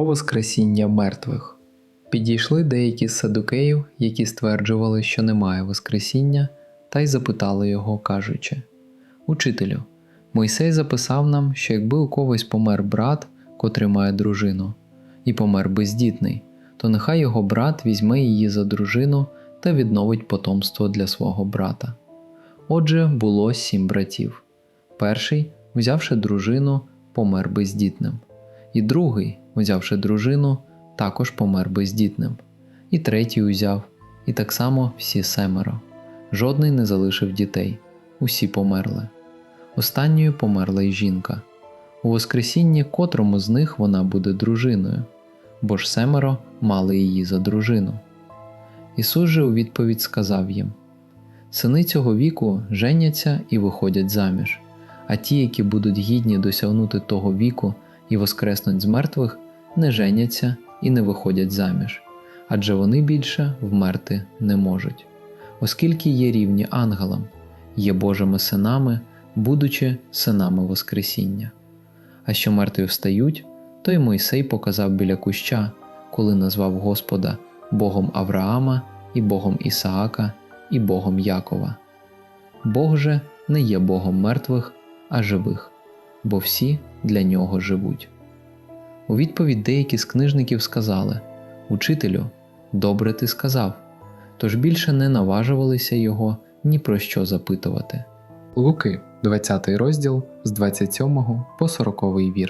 про Воскресіння мертвих. Підійшли деякі з садукеїв, які стверджували, що немає Воскресіння, та й запитали його, кажучи: Учителю, Мойсей записав нам, що якби у когось помер брат, котрий має дружину, і помер бездітний, то нехай його брат візьме її за дружину та відновить потомство для свого брата. Отже, було сім братів. Перший, взявши дружину, помер бездітним, і другий, взявши дружину, також помер бездітним, і третій узяв, і так само всі семеро. Жодний не залишив дітей, усі померли. Останньою померла й жінка. У Воскресінні котрому з них вона буде дружиною, бо ж семеро мали її за дружину. Ісус же у відповідь сказав їм: Сини цього віку женяться і виходять заміж, а ті, які будуть гідні досягнути того віку і воскреснуть з мертвих, не женяться і не виходять заміж, адже вони більше вмерти не можуть, оскільки є рівні ангелам, є Божими синами, будучи синами Воскресіння. А що мертві встають, то й Мойсей показав біля куща, коли назвав Господа Богом Авраама і Богом Ісаака і Богом Якова. Бог же не є Богом мертвих, а живих, бо всі для нього живуть. У відповідь деякі з книжників сказали Учителю, добре ти сказав, тож більше не наважувалися його ні про що запитувати. Луки, 20 розділ з 27 по 40 вір.